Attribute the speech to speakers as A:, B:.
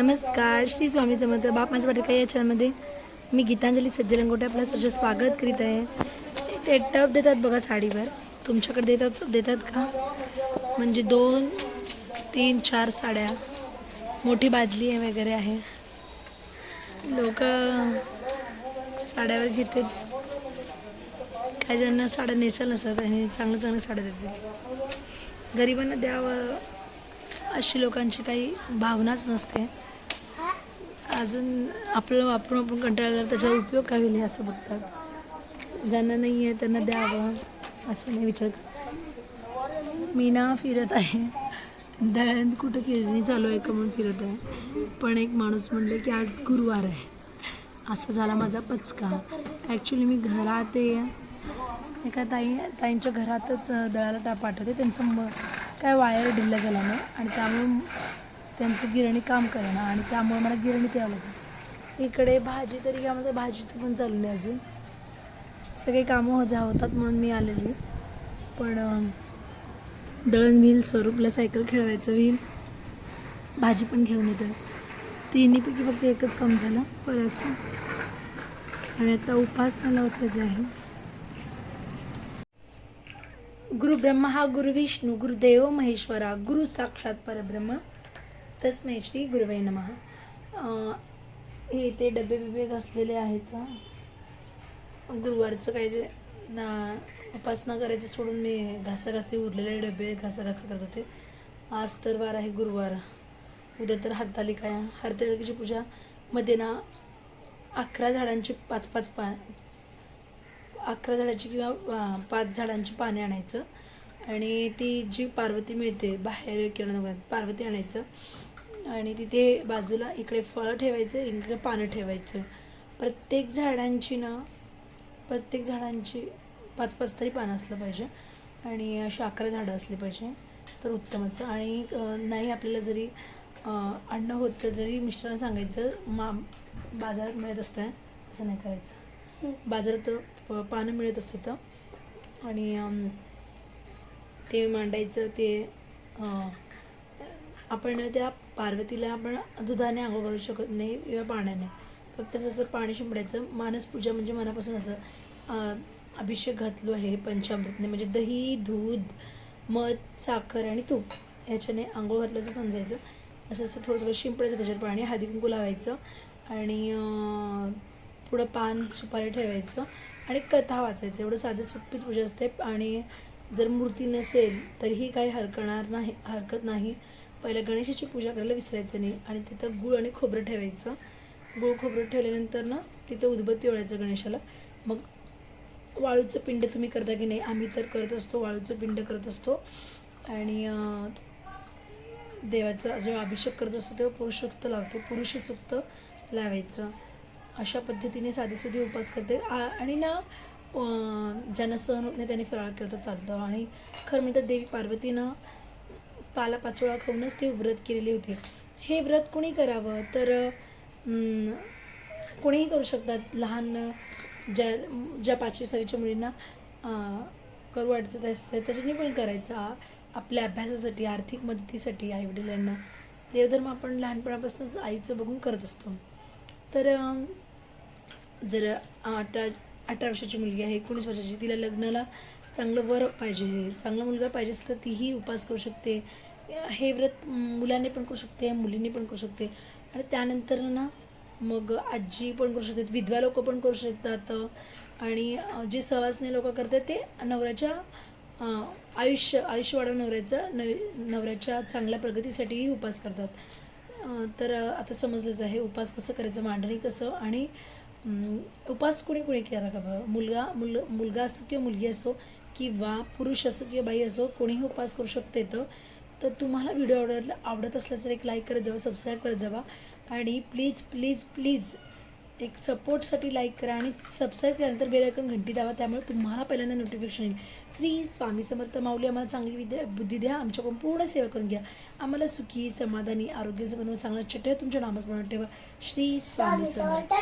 A: नमस्कार श्री स्वामी समर्थ बाप माझ्या पाठी या चॅनलमध्ये मी गीतांजली सज्जलंगोटे आपलं सर्व स्वागत करीत आहे. ते टप देतात बघा साडीवर. तुमच्याकडे देतात देतात का? म्हणजे दोन तीन चार साड्या. मोठी बादली आहे वगैरे आहे. लोक साड्यावर घेतात. काय ज्यांना साड्या नेसल नसतात आणि चांगलं चांगल्या साड्या देते गरिबांना द्यावं अशी लोकांची काही भावनाच नसते. अजून आपलं वापरून आपण कंटाळा झाला त्याचा उपयोग काय होईल असं बघतात. ज्यांना नाही आहे त्यांना द्यावं असं नाही विचार करत. मी ना फिरत आहे. दळण कुठं किरणी चालू आहे का म्हणून फिरत आहे. पण एक माणूस म्हणले की आज गुरुवार आहे. असा झाला माझा पचका. ॲक्च्युली मी घरात आहे. एका ताई ताईंच्या घरातच दळाला टा पाठवते. त्यांचं म काय वायर ढिल्ला झाला नाही आणि त्यामुळे त्यांचं गिरणी काम करेना आणि त्यामुळे मला गिरणीत यावं लागतं इकडे भाजी तरी यामध्ये भाजीचं पण चाललं नाही अजून. सगळे कामं हो जा होतात म्हणून मी आलेली. पण दळण व्हील स्वरूपला सायकल खेळवायचं व्हील भाजी पण घेऊन येतं. तिन्हीपैकी फक्त एकच काम झालं परसून असं आणि आता उपासनाला बसायचं आहे. गुरु ब्रह्मा हा गुरु विष्णू गुरुदेव महेश्वरा गुरु साक्षात परब्रह्म. तस्मै श्री गुरुवे नमः. हे ते डबे बिबे घासलेले आहेत गुरुवारचं काय ते ना उपासना करायचं सोडून मी घासाघासी उरलेले डबे घासाघासी करत होते. आज तर वार आहे गुरुवार. उद्या तर हरतालिका आहे. हरतालिकेची पूजा मध्ये ना अकरा झाडांची पाच पाच पा अकरा झाडाची किंवा पाच झाडांची पाने आणायचं. आणि ती जी पार्वती मिळते बाहेर किराणा पार्वती आणायचं. आणि तिथे बाजूला इकडे फळं ठेवायचं इकडे पानं ठेवायचं. प्रत्येक झाडांची ना प्रत्येक झाडांची पाच पाच तरी पानं असलं पाहिजे आणि अशी अकरा झाडं असली पाहिजे तर उत्तमच. आणि नाही आपल्याला जरी अन्न होतं तरी मिस्टरांना सांगायचं मा बाजारात मिळत असतं असं नाही करायचं. बाजारात प- पानं मिळत असतात. आणि ते मांडायचं ते आपण त्या पार्वतीला आपण दुधाने आंघोळ करू शकत नाही किंवा पाण्याने. फक्त असं पाणी शिंपडायचं मानस पूजा म्हणजे मनापासून असं अभिषेक घातलो आहे पंचामृतने. म्हणजे दही दूध मध साखर आणि तूप ह्याच्याने आंघोळ घातलं असं समजायचं. असं असं थोडं थोडं शिंपडायचं त्याच्यावर पाणी हळदी कुंकू लावायचं आणि पुढं पान सुपारी ठेवायचं आणि कथा वाचायचं. एवढं साधं सोपीच पूजा असते. आणि जर मूर्ती नसेल तरीही काही हरकणार नाही हरकत नाही. पहिल्या गणेशाची पूजा करायला विसरायचं नाही आणि तिथं गूळ आणि खोबरं ठेवायचं. गुळ खोबरं ठेवल्यानंतर ना तिथं उदबत्ती ओळायचं गणेशाला. मग वाळूचं पिंड तुम्ही करता की नाही? आम्ही तर करत असतो वाळूचं पिंड करत असतो. आणि देवाचा जेव्हा अभिषेक करत असतो तेव्हा पुरुषोक्त लावतो. पुरुषसुक्त लावायचं. अशा पद्धतीने साधीसुधी उपास करते. आणि ना ज्यांना सहन होत नाही त्यांनी फराळ करतं चालतं. आणि खरं म्हणतात देवी पार्वतीनं पालापाचोळा खाऊनच ते व्रत केलेले होते. हे व्रत कोणी करावं? तर कोणीही करू शकतात. लहान ज्या ज्या पाचवी सहावीच्या मुलींना करू वाटतं असते त्याच्यानी पण करायचं. आपल्या अभ्यासासाठी आर्थिक मदतीसाठी आईवडिलांना. देवधर्म आपण लहानपणापासूनच आईचं बघून करत असतो. तर जर अठरा अठरा वर्षाची मुलगी आहे एकोणीस वर्षाची तिला लग्नाला चांगलं वर पाहिजे चांगला मुलगा पाहिजे असेल तर तीही उपास करू शकते. हे व्रत मुलाने पण करू शकते मुलींनी पण करू शकते. आणि त्यानंतर ना मग आजी पण करू शकतात विधवा लोक पण करू शकतात. आणि जे सहवासने लोक करतात ते नवऱ्याच्या आयुष्य आयुष्य वाढव नवऱ्याचं नव नवऱ्याच्या चांगल्या प्रगतीसाठीही उपास करतात. तर आता समजलंच आहे उपास कसं करायचं मांडणी कसं आणि उपास कोणी कोणी केला का बघा मुलगा मुल मुलगा असो किंवा मुलगी असो किंवा पुरुष असो किंवा बाई असो कोणीही उपास करू शकते तर तर तुम्हाला व्हिडिओ आवडला आवडत असल्यास तर एक लाईक करत जावा सबस्क्राईब करत जावा. आणि प्लीज प्लीज प्लीज एक सपोर्टसाठी लाईक करा आणि सबस्क्राईब केल्यानंतर बेल आयकॉन घंटी दावा त्यामुळे तुम्हाला पहिल्यांदा नोटिफिकेशन येईल. श्री स्वामी समर्थ माऊली आम्हाला चांगली विद्या बुद्धी द्या आमच्याकडून पूर्ण सेवा करून घ्या. आम्हाला सुखी समाधानी आरोग्याचं बनवून चांगलं ठेवा तुमच्या नामस्मरण ठेवा. श्री स्वामी समर्थ.